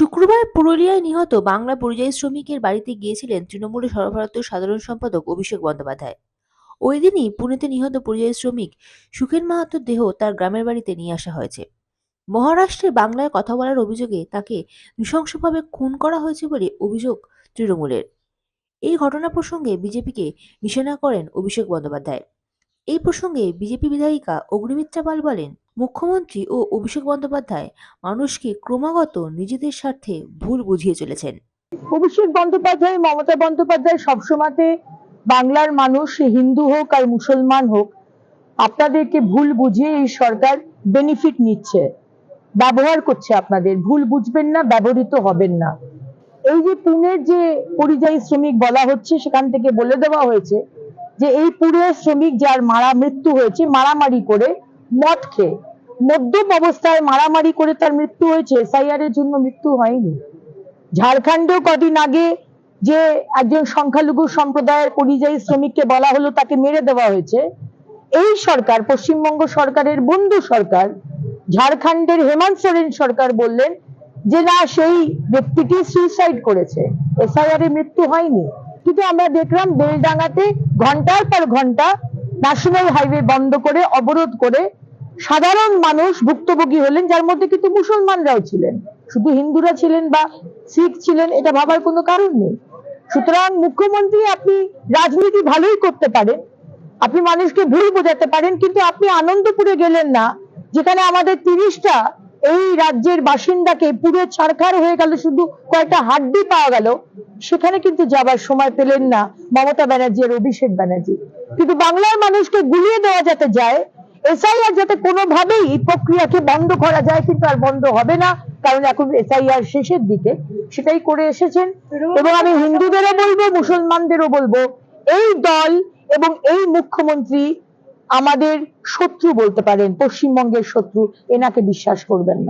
শুক্রবার পুরুলিয়ায় নিহত বাংলা পরিযায়ী শ্রমিকের বাড়িতে গিয়েছিলেন তৃণমূলের সর্বভারতীয় সাধারণ সম্পাদক অভিষেক বন্দ্যোপাধ্যায়। ওই দিনই পুনেতে নিহত পরিযায়ী শ্রমিক সুখেন মাহাতোর দেহ তার গ্রামের বাড়িতে নিয়ে আসা হয়েছে। মহারাষ্ট্রে বাংলায় কথা বলার অভিযোগে তাকে নৃশংসভাবে খুন করা হয়েছে বলে অভিযোগ তৃণমূলের। এই ঘটনা প্রসঙ্গে বিজেপিকে নিশানা করেন অভিষেক বন্দ্যোপাধ্যায়। এই প্রসঙ্গে বিজেপি বিধায়িকা অগ্নিমিত্রা পাল বলেন মুখ্যমন্ত্রী ও অভিষেক বন্দ্যোপাধ্যায় মানুষকে ক্রমাগত নিজেদের স্বার্থে ভুল বুঝিয়ে চলেছেন। অভিষেক বন্দ্যোপাধ্যায়, মমতা বন্দ্যোপাধ্যায় সবসময়তে বাংলার মানুষ হিন্দু হোক আর মুসলমান হোক, আপনাদেরকে ভুল বুঝিয়ে এই সরকার বেনিফিট নিচ্ছে, ব্যবহার করছে আপনাদের। ভুল বুঝবেন না, ব্যবহৃত হবেন না। এই যে পুনের যে পরিযায়ী শ্রমিক বলা হচ্ছে, সেখান থেকে বলে দেওয়া হয়েছে যে, এই পুরের শ্রমিক যার মারা, মৃত্যু হয়েছে, মারামারি করে মদ খেয়ে মদ্যপ অবস্থায় মারামারি করে তার মৃত্যু হয়েছে। এসআইআর এর জন্য মৃত্যু হয়নি। ঝাড়খণ্ডেও কদিন আগে যে একজন সংখ্যালঘু সম্প্রদায়ের পরিযায়ী শ্রমিককে বলা হলো, তাকে মেরে দেওয়া হয়েছে। এই সরকার, পশ্চিমবঙ্গ সরকারের বন্ধু সরকার, ঝাড়খণ্ডের হেমন্ত সোরেন সরকার বললেন যে, না, সেই ব্যক্তিটি সুইসাইড করেছে। এসআইআর এ মৃত্যু হয়নি। কিন্তু আমরা দেখলাম, বেলডাঙ্গাতে ঘণ্টার পর ঘণ্টা ন্যাশনাল হাইওয়ে বন্ধ করে, অবরোধ করে সাধারণ মানুষ ভুক্তভোগী হলেন, যার মধ্যে কিন্তু মুসলমানরাও ছিলেন। শুধু হিন্দুরা ছিলেন বা শিখ ছিলেন, এটা ভাবার কোনো কারণ নেই। সুতরাং মুখ্যমন্ত্রী আপনি রাজনীতি ভালোই করতে পারেন, আপনি মানুষকে ভুল বোঝাতে পারেন, কিন্তু আপনি আনন্দপুরে গেলেন না, যেখানে আমাদের তিরিশটা এই রাজ্যের বাসিন্দাকে পুরো ছাড়খাড় হয়ে গেল, শুধু কয়েকটা হাড্ডি পাওয়া গেল। সেখানে কিন্তু যাবার সময় পেলেন না মমতা ব্যানার্জি আর অভিষেক ব্যানার্জি। কিন্তু বাংলার মানুষকে গুলিয়ে দেওয়া যাতে যায়, এসআইআর যাতে কোনোভাবেই এই প্রক্রিয়াকে বন্ধ করা যায় কিন্তু আর বন্ধ হবে না, কারণ এখন এসআইআর শেষের দিকে, সেটাই করে এসেছেন। এবং আমি হিন্দুদেরও বলব, মুসলমানদেরও বলব, এই দল এবং এই মুখ্যমন্ত্রী আমাদের শত্রু বলতে পারেন পশ্চিমবঙ্গের শত্রু এনাকে বিশ্বাস করবেন না।